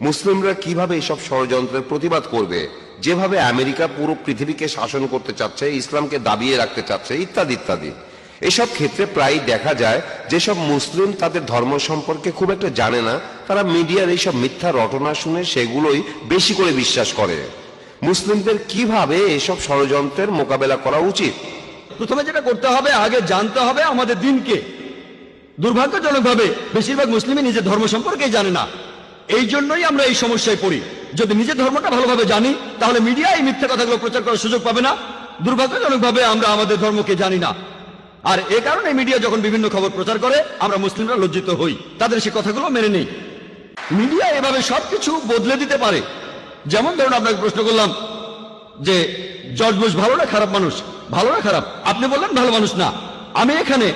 মুসলিমরা কীভাবে এসব ষড়যন্ত্রের প্রতিবাদ করবে? যেভাবে আমেরিকা পুরো পৃথিবীকে শাসন করতে চাচ্ছে, ইসলামকে দাবিয়ে রাখতে চাচ্ছে, ইত্যাদি ইত্যাদি। এসব ক্ষেত্রে প্রায়ই দেখা যায়, যেসব মুসলিম তাদের ধর্ম সম্পর্কে খুব একটা জানে না, তারা মিডিয়ার এইসব মিথ্যা রটনা শুনে সেগুলোই বেশি করে বিশ্বাস করে। মুসলিমদের কীভাবে এসব ষড়যন্ত্রের মোকাবেলা করা উচিত? প্রথমে যেটা করতে হবে, আগে জানতে হবে আমাদের দিনকে। দুর্ভাগ্যজনকভাবে, বেশিরভাগ মুসলিমই নিজের ধর্ম সম্পর্কে জানে না। এই জন্যই আমরা এই সমস্যায় পড়ি। যদি নিজের ধর্মটা ভালোভাবে জানি, তাহলে মিডিয়া এই মিথ্যা কথাগুলো প্রচার করার সুযোগ পাবে না। দুর্ভাগ্যজনকভাবে আমরা আমাদের ধর্মকে জানি না। আর এ কারণে মিডিয়া যখন বিভিন্ন খবর প্রচার করে, আমরা মুসলিমরা লজ্জিত হই। তাদের সে কথাগুলো মেনে নেই। মিডিয়া এভাবে সবকিছু বদলে দিতে পারে। যেমন ধরুন আপনাকে প্রশ্ন করলাম যে জর্জ বুশ ভালো না খারাপ মানুষ? ভালো না খারাপ। আপনি বললেন, ভালো মানুষ না। আমি এখানে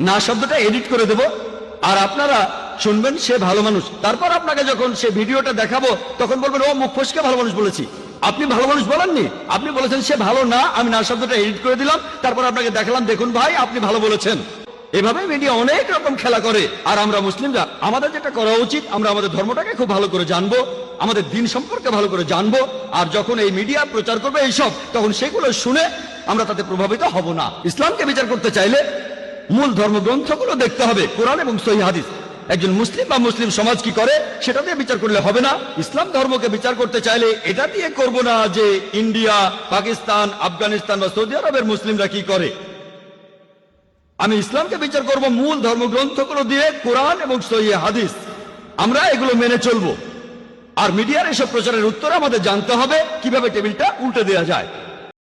না শব্দটা এডিট করে দেব। আর আপনারা শুনবেন, সে ভালো মানুষ। তারপর আপনাকে যখন সে ভিডিওটা দেখাবো, তখন বলবেন, ও, মুখ ফসকে ভালো মানুষ বলেছি। আপনি ভালো মানুষ বলেননি? আপনি বলেছেন, সে ভালো না, আমি না শব্দটা এডিট করে দিলাম, তারপর আপনাকে দেখালাম, দেখুন ভাই, আপনি ভালো বলেছেন। এভাবে মিডিয়া অনেক রকম খেলা করে। আর আমরা মুসলিমরা, আমাদের যেটা করা উচিত, আমরা আমাদের ধর্মটাকে খুব ভালো করে জানব, আমাদের দিন সম্পর্কে ভালো করে জানব, আর যখন এই মিডিয়া প্রচার করবে এইসব, তখন সেগুলো শুনে আমরা তাতে প্রভাবিত হব না। ইসলামকে বিচার করতে চাইলে মূল ধর্মগ্রন্থগুলো দেখতে হবে, কোরআন এবং সহি হাদিস। একজন মুসলিম বা মুসলিম সমাজ কি করে? সেটা দিয়ে বিচার করলে হবে না। ইসলাম ধর্মকে বিচার করতে চাইলে এটা দিয়ে করব না যে ইন্ডিয়া, পাকিস্তান, আফগানিস্তান বা সৌদি আরবের মুসলিমরা কি করে। আমি ইসলামকে বিচার করব মূল ধর্মগ্রন্থগুলো দিয়ে, কোরআন এবং সহি হাদিস। আমরা এগুলো মেনে চলবো। আর মিডিয়ার এসব প্রচারের উত্তর আমাদের জানতে হবে, কীভাবে টেবিলটা উল্টে দেওয়া যায়।